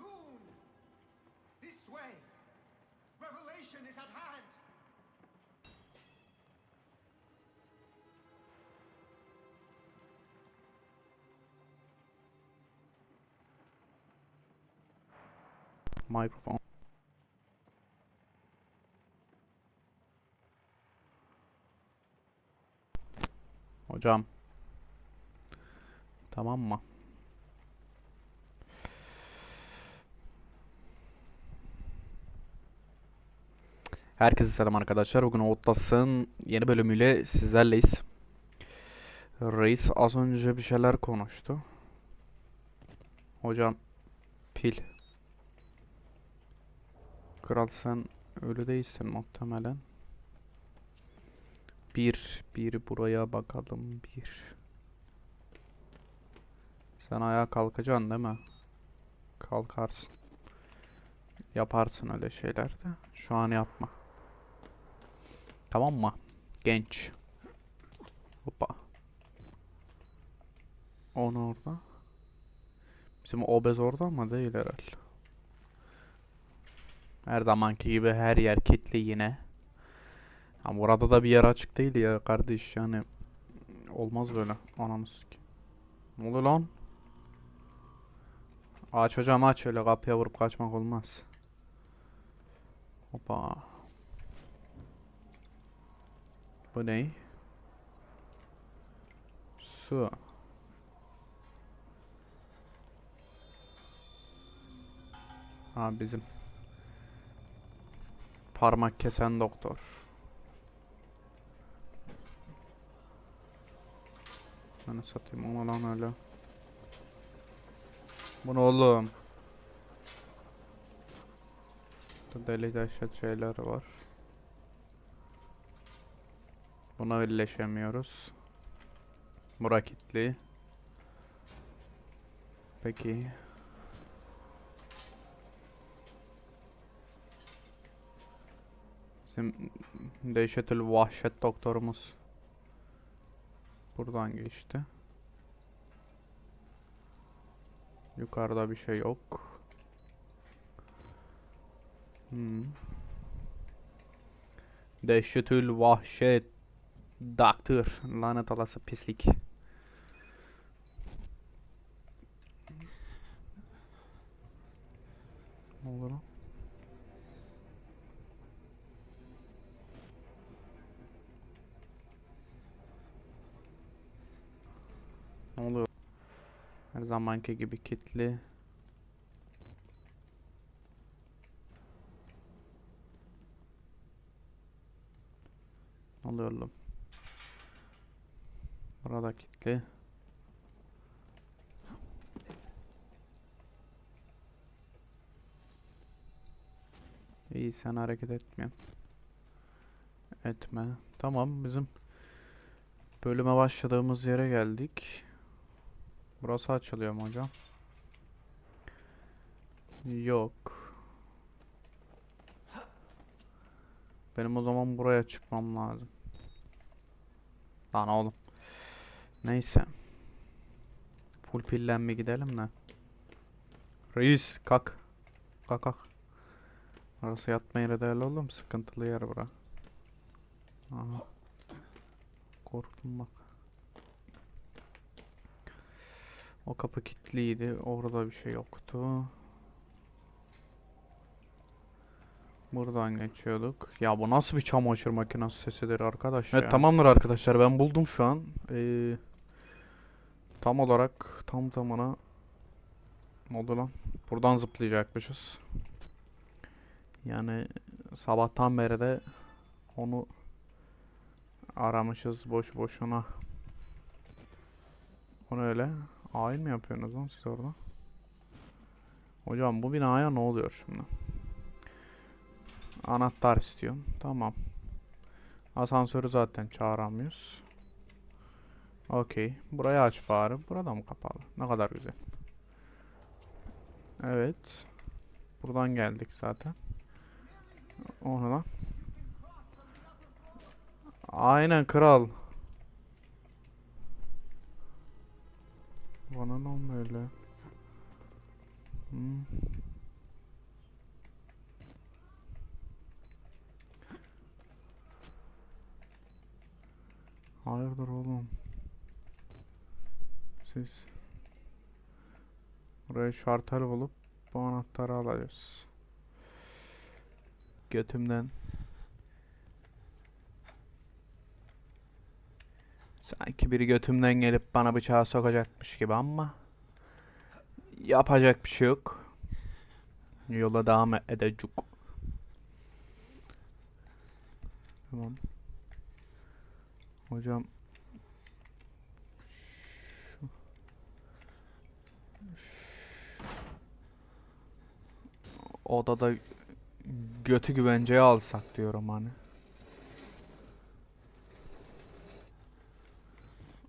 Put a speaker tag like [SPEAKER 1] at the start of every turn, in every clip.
[SPEAKER 1] soon. This way. Revelation is at hand.
[SPEAKER 2] Microphone. Hocam. Tamam mı? Herkese selam arkadaşlar. Bugün Outlast'ın yeni bölümüyle sizlerleyiz. Reis az önce bir şeyler konuştu. Hocam pil. Kral sen ölü değilsin muhtemelen. Bir, bir buraya bakalım bir. Sen ayağa kalkacaksın değil mi? Kalkarsın. Yaparsın öyle şeyler de. Şu an yapma. Tamam mı? Genç. Hoppa. Onu orada. Bizim obez orada ama değil herhalde. Her zamanki gibi her yer kilitli yine. Ha burada da bir yer açık değil ya kardeş yani. Olmaz böyle. Ananı sikeyim. Ne oluyor lan? Aç hocam aç öyle kapıya vurup kaçmak olmaz. Hoppa. Bu ne? Su. Ha bizim parmak kesen doktor. Ben satayım onu lan öyle. Bu ne oğlum? Deli dehşet şeyler var. Buna birleşemiyoruz. Bura kilitli. Peki. Bizim dehşetül vahşet doktorumuz buradan geçti. Yukarıda bir şey yok. Hmm. Dehşetül vahşet doktor lanet olası pislik. Ne oldu lan? Ne oluyor? Her zamanki gibi kitli. Ne oluyor oğlum? Burada kilitli. İyi sen hareket etmiyorsun. Etme. Tamam bizim bölüme başladığımız yere geldik. Burası açılıyor mu hocam? Yok. Benim o zaman buraya çıkmam lazım. Lan oğlum. Neyse. Full pillenme gidelim de. Reis kalk. Kalk kalk. Orası yatma yeri değil oğlum. Sıkıntılı yer bura. Aha. Korktum bak. O kapı kilitliydi. Orada bir şey yoktu. Buradan geçiyorduk. Ya bu nasıl bir çamaşır makinesi sesidir arkadaş
[SPEAKER 3] Evet
[SPEAKER 2] ya.
[SPEAKER 3] tamamdır arkadaşlar ben buldum şu an. Ee, tam olarak tam tamına ne oldu lan? Buradan zıplayacakmışız.
[SPEAKER 2] Yani sabahtan beri de onu aramışız boş boşuna. Onu öyle ayin mi yapıyorsunuz lan siz orada? Hocam bu binaya ne oluyor şimdi? Anahtar istiyorum. Tamam. Asansörü zaten çağıramıyoruz. Okey. Burayı aç bari. Burada mı kapalı? Ne kadar güzel. Evet. Buradan geldik zaten. Onu lan. Aynen kral. Bana ne böyle? Hmm. Hayırdır oğlum? Siz buraya şartel bulup bu anahtarı alacağız. Götümden. Sanki biri götümden gelip bana bıçağı sokacakmış gibi ama yapacak bir şey yok. Yola devam edecek. Tamam. Hocam odada götü güvenceye alsak diyorum hani.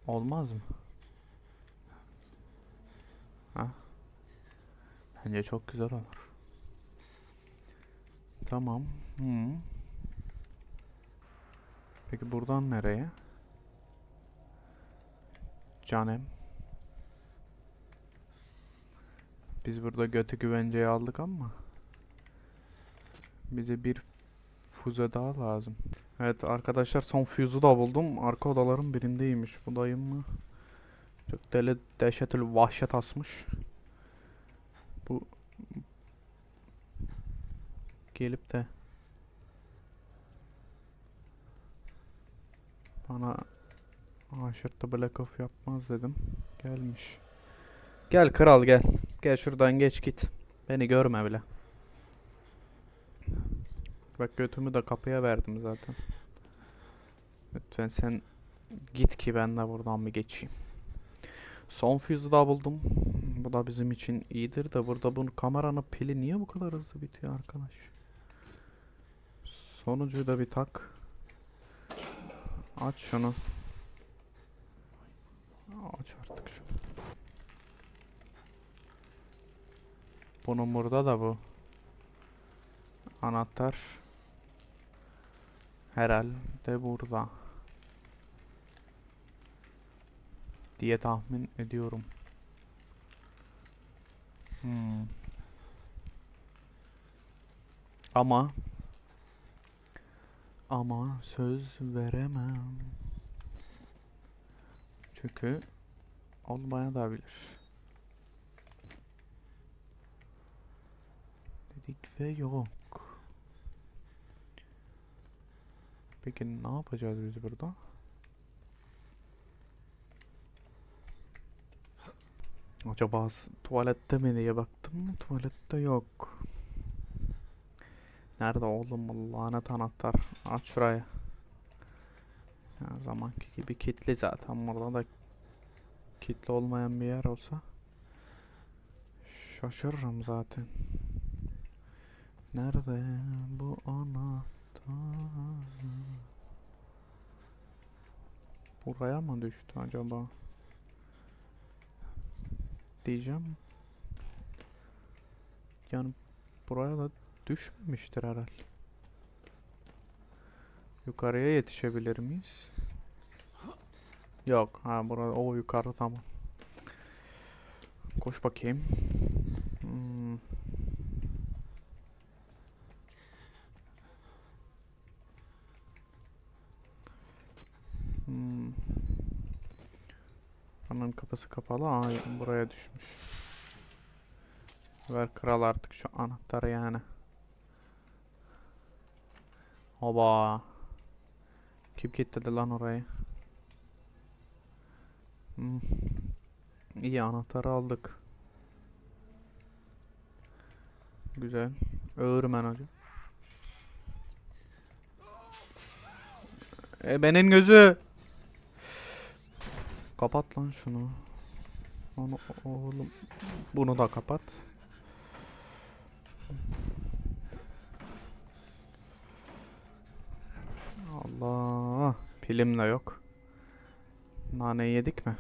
[SPEAKER 2] Olmaz mı? Ha? Bence çok güzel olur. Tamam. Hı. Peki buradan nereye? Canem. Biz burada götü güvenceye aldık ama bize bir füze daha lazım. Evet arkadaşlar son füze'ü da buldum. Arka odaların birindeymiş. Bu dayım mı? Çok deli dehşetül vahşet asmış. Bu gelip de bana aşırttı Black Off yapmaz dedim. Gelmiş. Gel kral gel. Gel şuradan geç git. Beni görme bile. Bak götümü de kapıya verdim zaten. Lütfen sen git ki ben de buradan bir geçeyim. Son füze'ü daha buldum. Bu da bizim için iyidir de burada bu kameranın pili niye bu kadar hızlı bitiyor arkadaş? Sonucuyu da bir tak. Aç şunu. Aç artık şunu. Bunun burada da bu. Anahtar. Herhalde burada. Diye tahmin ediyorum. Hmm. Ama ama söz veremem. Çünkü olmaya da bilir. Dedik ve yok. Peki ne yapacağız biz burada? Acaba tuvalette mi diye baktım. Tuvalette yok. Nerede oğlum lanet anahtar? Aç şurayı. Her zamanki gibi kilitli zaten. Burada da kilitli olmayan bir yer olsa şaşırırım zaten. Nerede bu anahtar? Buraya mı düştü acaba? Diyeceğim. Yani buraya da düşmemiştir herhalde. Yukarıya yetişebilir miyiz? Yok. Ha burada o yukarı tamam. Koş bakayım. Hmm. Anın kapısı kapalı. Aa buraya düşmüş. Ver kral artık şu anahtarı yani. Oba. Kim kilitledi lan orayı? Hmm. İyi anahtarı aldık. Güzel. Öğürmen hocam. E benim gözü. Kapat lan şunu. Onu oğlum. Bunu da kapat. Allah. Pilim de yok. Nane yedik mi?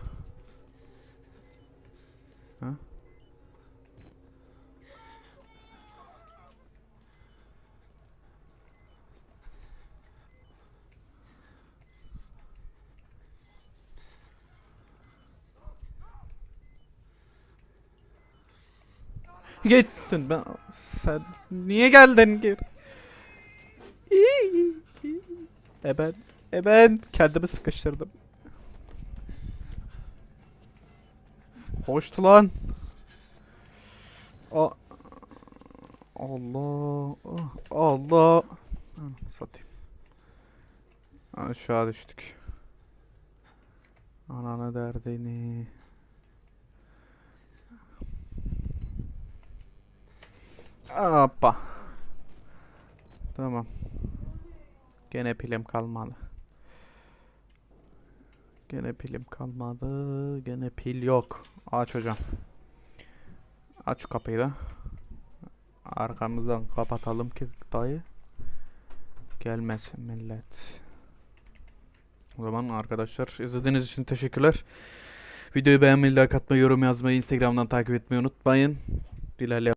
[SPEAKER 2] Gittin ben. Sen niye geldin gir? E ben, e ben kendimi sıkıştırdım. Hoştu lan. A Allah. Allah. Satayım. Aşağı düştük. Ananı derdini. Hoppa. Tamam. Gene pilim kalmadı. Gene pilim kalmadı. Gene pil yok. Aç hocam. Aç kapıyı da. Arkamızdan kapatalım ki dayı. Gelmesin millet. O zaman arkadaşlar izlediğiniz için teşekkürler. Videoyu beğenmeyi, like atmayı, yorum yazmayı, Instagram'dan takip etmeyi unutmayın. İlerleyen